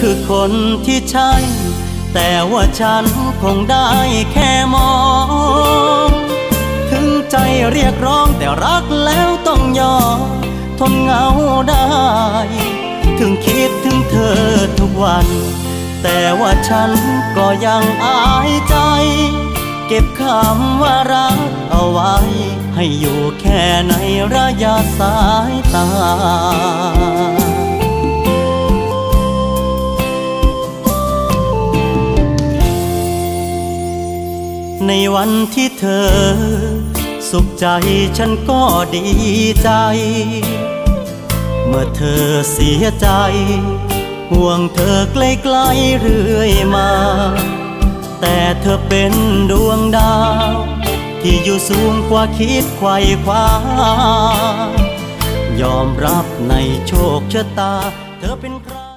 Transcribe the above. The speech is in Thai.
คือคนที่ใช่ แต่ว่าฉันคงได้แค่มอง ถึงใจเรียกร้องแต่รักแล้วต้องยอมทนเหงาได้ ถึงคิดถึงเธอทุกวัน แต่ว่าฉันก็ยังอายใจ เก็บคำว่ารักเอาไว้ ให้อยู่แค่ในระยะสายตา ในวันที่เธอ สุขใจฉันก็ดีใจ เมื่อเธอเสียใจ ห่วงเธอใกล้ๆเรื่อยมา แต่เธอเป็นดวงดาว ที่อยู่สูงกว่าคิดไขว่คว้ายอมรับในโชคชะตา เธอเป็นใคร